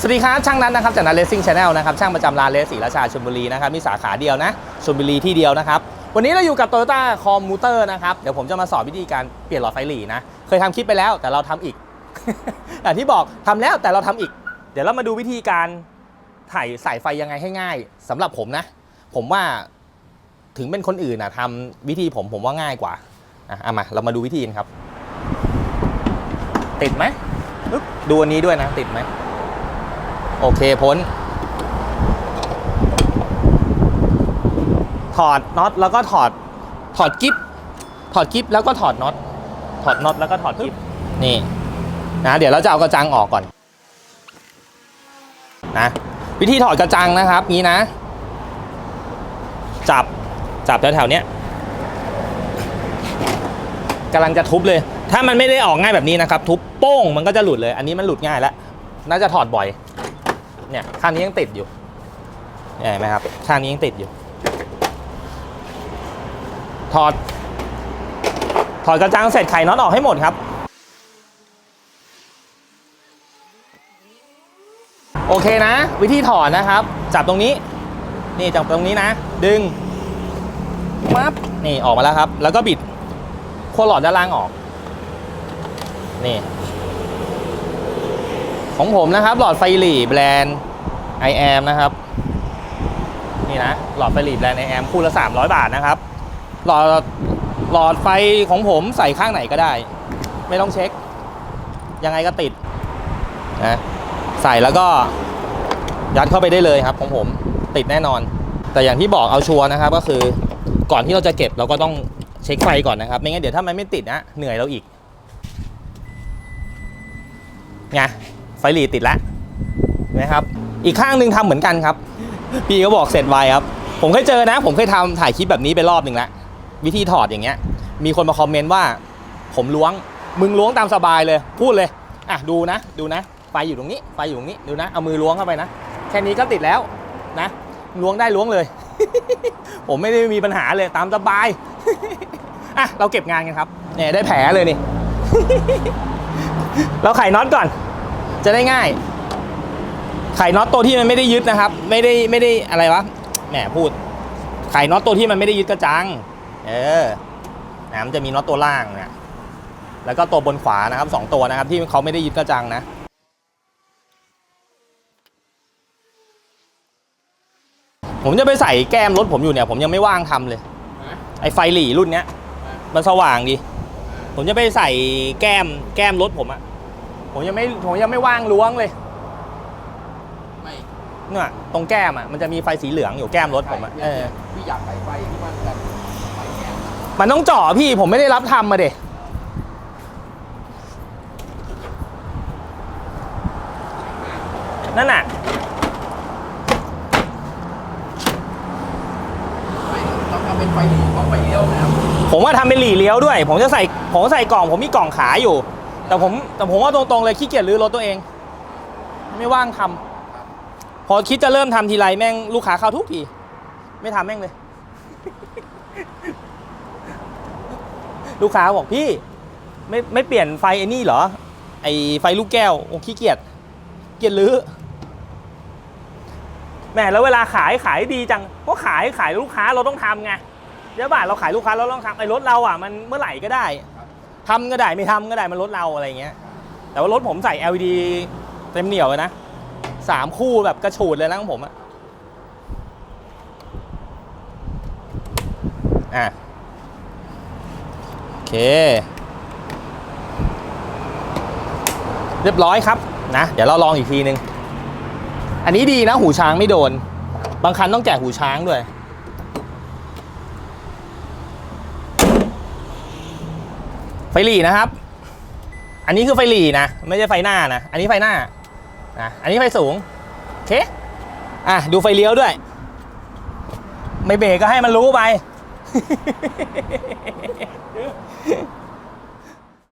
สวัสดีครับช่างนัทนนะครับจากนัทเลสซิ่งชาแนลนะครับช่างประจำร้านเลสศรีราชาชลบุรีนะครับมีสาขาเดียวนะชลบุรีที่เดียวนะครับวันนี้เราอยู่กับ Toyota c o m m u t e r นะครับเดี๋ยวผมจะมาสอนวิธีการเปลี่ยนหลอดไฟหลีนะเคยทำคลิปไปแล้วแต่เราทำอีกอย่างที่บอกทำแล้วแต่เราทำอีก เดี๋ยวเรามาดูวิธีการถ่ายสายไฟยังไงให้ง่ายสำหรับผมนะ ผมว่าถึงเป็นคนอื่นนะทำวิธีผมผมว่าง่ายกว่าอะเอามาเรามาดูวิธีกันครับ ติดไหมดูอันนี้ด้วยนะ ติดไหม โอเคพ้น ถอดน็อตแล้วก็ถอด ถอดกิ๊บถอดกิ๊บแล้วก็ถอดน็อต ถอดน็อตแล้วก็ถอดกิ๊บนี่นะเดี๋ยวเราจะเอากระจังออกก่อนนะวิธีถอดกระจังนะครับนี้นะ จับจับแถวๆเนี้ยกำลังจะทุบเลย ถ้ามันไม่ได้ออกง่ายแบบนี้นะครับ ทุบโป้งมันก็จะหลุดเลย อันนี้มันหลุดง่ายแล้ว น่าจะถอดบ่อย เนี่ยข้างนี้ยังติดอยู่เห็นไหมครับข้างนี้ยังติดอยู่ ถอด ถอดกระจังเสร็จไขน็อตออกให้หมดครับ โอเคนะ วิธีถอดนะครับ จับตรงนี้ นี่จับตรงนี้นะ ดึงมับนี่ออกมาแล้วครับ แล้วก็บิดขั้วหลอดด้านล่างออก นี่ ของผมนะครับ หลอดไฟหลีแบรนด์ i am นะครับ นี่นะ หลอดไฟหลีแบรนด์ i am คู่ละ 300 บาทนะครับ หลอดหลอดไฟของผมใส่ข้างไหนก็ได้ ไม่ต้องเช็ค ยังไงก็ติดนะใส่แล้วก็ยัดเข้าไปได้เลยครับของผมติดแน่นอน แต่อย่างที่บอกเอาชัวร์นะครับ ก็คือก่อนที่เราจะเก็บเราก็ต้องเช็คไฟก่อนนะครับ ไม่งั้นเดี๋ยวถ้ามันไม่ติดนะเหนื่อยเราอีกไง ไฟหลีติดแล้วเห็นไหมครับ อีกข้างหนึ่งทำเหมือนกันครับ พี่ก็บอกเสร็จไวครับ ผมเคยเจอนะ ผมเคยทำถ่ายคลิปแบบนี้ไปรอบหนึ่งแล้ววิธีถอดอย่างเงี้ย มีคนมาคอมเมนต์ว่า ผมล้วงมึงล้วงตามสบายเลย พูดเลยอะดูนะดูนะไฟอยู่ตรงนี้ไฟอยู่ตรงนี้ดูนะเอามือล้วงเข้าไปนะแค่นี้ก็ติดแล้วนะล้วงได้ล้วงเลย ผมไม่ได้มีปัญหาเลยตามสบายอะเราเก็บงานกันครับเนี่ยได้แผลเลยนี่ เราไขน็อตก่อน จะได้ง่าย ไขน็อตตัวที่มันไม่ได้ยึดนะครับ ไม่ได้ไม่ได้อะไรวะแหมพูด ไขน็อตตัวที่มันไม่ได้ยึดกระจัง เออนะมันจะมีน็อตตัวล่างเนี่ยแล้วก็ตัวบนขวานะครับสองตัวนะครับ ที่เขาไม่ได้ยึดกระจังนะผมจะไปใส่แก้มรถผมอยู่เนี่ย ผมยังไม่ว่างทำเลย ไอ้ไฟหลีรุ่นเนี้ย มันสว่างดี ผมจะไปใส่แก้มแก้มรถผมอะ ผมยังไม่ผมยังไม่ว่างล้วงเลยไม่เนี่ยตรงแก้มอะมันจะมีไฟสีเหลืองอยู่แก้มรถผมอะเออพี่อยากใส่ไฟที่มันแบบไฟแก้มมันต้องเจาะพี่ผมไม่ได้รับทำมาเด็นั่นน่ะไม่ต้องทำเป็นไฟหลีของไฟเลี้ยวนะครับผมว่าทำเป็นหลีเลี้ยวด้วย ผมจะใส่ผมใส่กล่อง ผมมีกล่องขายอยู่ แต่ผมแต่ผมว่าตรงๆเลยขี้เกียจรื้อรถตัวเอง ไม่ว่างทำพอคิดจะเริ่มทำทีไรแม่งลูกค้าเข้าทุกที ไม่ทำแม่งเลย ลูกค้าบอกพี่ ไม่ไม่เปลี่ยนไฟไอ้นี่เหรอ ไอไฟลูกแก้วโอ้ขี้เกียจเกียจรื้อแหมแล้วเวลาขายขายดีจังก็ขายขายลูกค้าเราต้องทำไงเดี๋ยวบ่าทเราขายลูกค้าเราต้องทำไอ้รถเราอะมันเมื่อไหร่ก็ได้ ทำก็ได้ไม่ทำก็ได้มันรถเราอะไรเงี้ย แต่ว่ารถผมใส่ LED เต็มเหนียวเลยนะสามคู่แบบกระฉูดเลยนะของผมอะอะโอเค เรียบร้อยครับนะ เดี๋ยวเราลองอีกทีนึง อันนี้ดีนะหูช้างไม่โดน บางคันต้องแกะหูช้างด้วย ไฟหลีนะครับ อันนี้คือไฟหลีนะ ไม่ใช่ไฟหน้านะ อันนี้ไฟหน้านะอันนี้ไฟสูงโอเคอะดูไฟเลี้ยวด้วย ไม่เบรกก็ให้มันรู้ไป